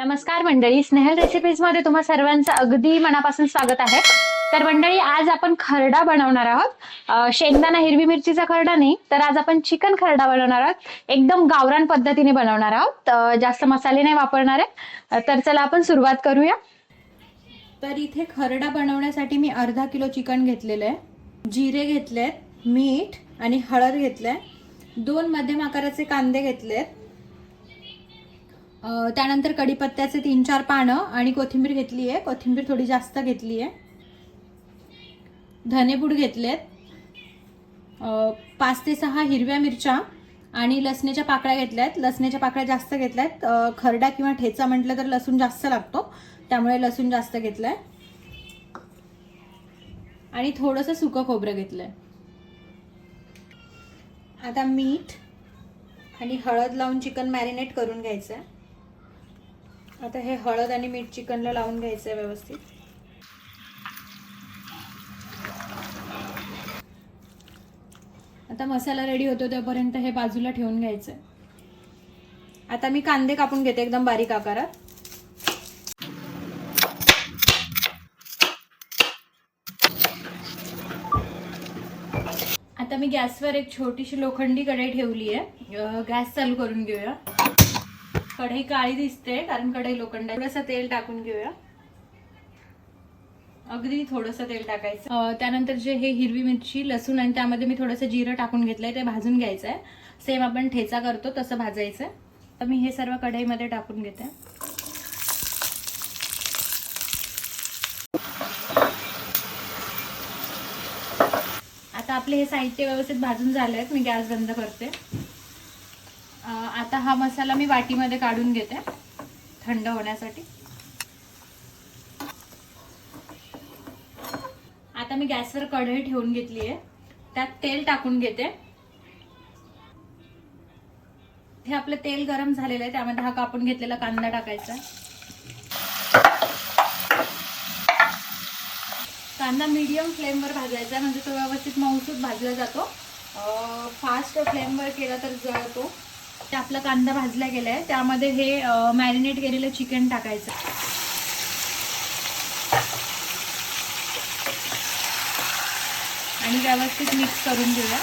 नमस्कार मंडळी स्नेहल रेसिपीजमध्ये तुम्हा सर्वांचं अगदी मनापासून स्वागत आहे. तर मंडळी आज आपण खरडा बनवणार आहोत. शेंगदाणा हिरवी मिरचीचा खरडा नाही तर आज आपण चिकन खरडा बनवणार आहोत. एकदम गावरान पद्धतीने बनवणार आहोत. जास्त मसाले नाही वापरणार आहे तर चला आपण सुरुवात करूया. तर इथे खरडा बनवण्यासाठी मी अर्धा किलो चिकन घेतलेलं आहे. जिरे घेतलेत मीठ आणि हळद घेतलंय. दोन मध्यम आकाराचे कांदे घेतलेत. त्यानंतर कडीपत्त्याचे तीन चार पानं आणि कोथिंबीर घेतली आहे. कोथिंबीर थोडी जास्त घेतली आहे. धनेपूड घेतलेत. पाच ते सहा हिरव्या मिरच्या आणि लसण्याच्या पाकळ्या घेतल्या आहेत लसण्याच्या पाकळ्या जास्त घेतल्या आहेत खरडा किंवा ठेचा म्हटलं तर लसूण जास्त लागतो. त्यामुळे लसूण जास्त घेतलं आहे आणि थोडंसं सुकं खोबरं घेतलं आहे आता मीठ आणि हळद लावून चिकन मॅरिनेट करून घ्यायचं आहे आता हे हळद आणि मीठ चिकनला लावून घ्यायचं आहे व्यवस्थित. आता मसाला रेडी होतो तोपर्यंत हे बाजूला ठेवून घ्यायचं आहे. आता मी कांदे कापून घेते एकदम बारीक आकारात. आता मी गॅसवर एक छोटीशी लोखंडी कढई ठेवली आहे. गॅस चालू करून घेऊया. कढई काळी दिसते कारण कढई लोखंड थोडंसं तेल टाकून घेऊया. अगदी थोडंसं तेल टाकायचं. त्यानंतर जे हे हिरवी मिरची लसूण आणि त्यामध्ये मी थोडंसं जिरं टाकून घेतलंय ते भाजून घ्यायचं आहे सेम आपण ठेचा करतो तसं भाजायचं तर मी हे सर्व कढईमध्ये टाकून घेते. आता आपले हे साहित्य व्यवस्थित भाजून झाले आहेत मी गॅस बंद करते. आता हा मसाला मी वाटीमध्ये काढून घेते थंड होण्यासाठी. आता मी गॅसवर कढई ठेवून घेतली आहे. त्यात तेल टाकून घेते. हे आपलं तेल गरम झालेलं आहे त्यामध्ये हा कापून घेतलेला कांदा टाकायचा कांदा मीडियम फ्लेमवर भाजायचा म्हणजे तो व्यवस्थित मऊसूत भाजला जातो. फास्ट फ्लेमवर केला तर जळतो. ते आपला कांदा भाजला गेला आहे त्यामध्ये हे मॅरिनेट केलेलं चिकन टाकायचं. आणि व्यवस्थित मिक्स करून घेऊया.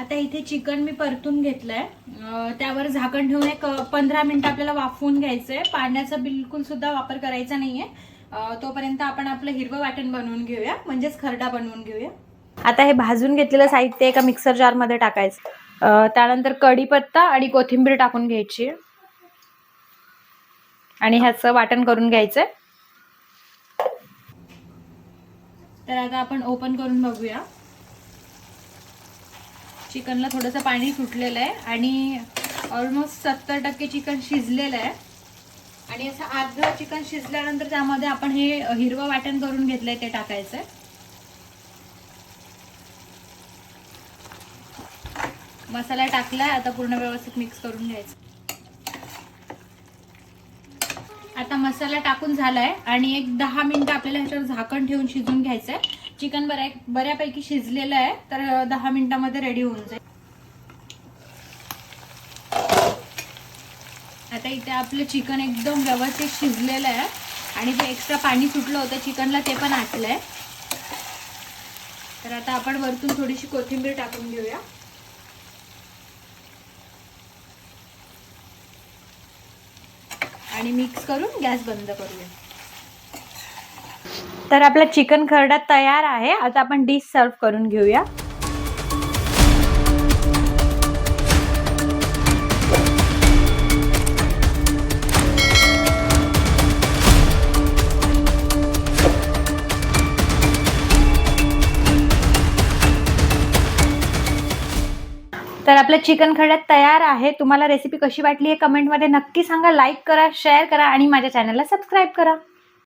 आता इथे चिकन मी परतून घेतलंय. त्यावर झाकण ठेवून एक पंधरा मिनिटं आपल्याला वाफवून घ्यायचंय. पाण्याचा बिलकुल सुद्धा वापर करायचा नाहीये. तोपर्यंत आपण आपलं हिरवं वाटण बनवून घेऊया. म्हणजेच खरडा बनवून घेऊया. आता हे भाजून घेतलेलं साहित्य एका मिक्सर जारमध्ये टाकायचं. त्यानंतर कढीपत्ता आणि कोथिंबीर टाकून घ्यायची. आणि ह्याचं वाटण करून घ्यायचंय. तर आता आपण ओपन करून बघूया. चिकनला थोडंसं पाणी सुटलेलं आहे आणि ऑलमोस्ट सत्तर टक्के चिकन शिजलेलं आहे. आणि असं अर्ध चिकन शिजल्यानंतर त्यामध्ये आपण हे हिरवं वाटण करून घेतलंय ते टाकायचं आहे मसाला टाकलाय आता पूर्ण व्यवस्थित मिक्स करून घ्यायचं. आता मसाला टाकून झालाय आणि एक दहा मिनिटं आपल्याला ह्याच्यावर झाकण ठेवून शिजून घ्यायचंय. चिकन बऱ्या बऱ्यापैकी शिजलेलं आहे तर दहा मिनिटामध्ये रेडी होऊन जाईल. आता इथे आपलं चिकन एकदम व्यवस्थित शिजलेलं आहे. आणि जे एक्स्ट्रा पाणी सुटलं होतं चिकनला ते पण आटलंय. तर आता आपण वरतून थोडीशी कोथिंबीर टाकून घेऊया. आणि मिक्स करून गॅस बंद करूया. तर आपला चिकन खरडा तयार आहे. आता आपण डिश सर्व करून घेऊया. तर आपलं चिकन खड्यात तयार आहे. तुम्हाला रेसिपी कशी वाटली हे कमेंटमध्ये नक्की सांगा. लाईक करा शेअर करा आणि माझ्या चॅनलला सबस्क्राईब करा.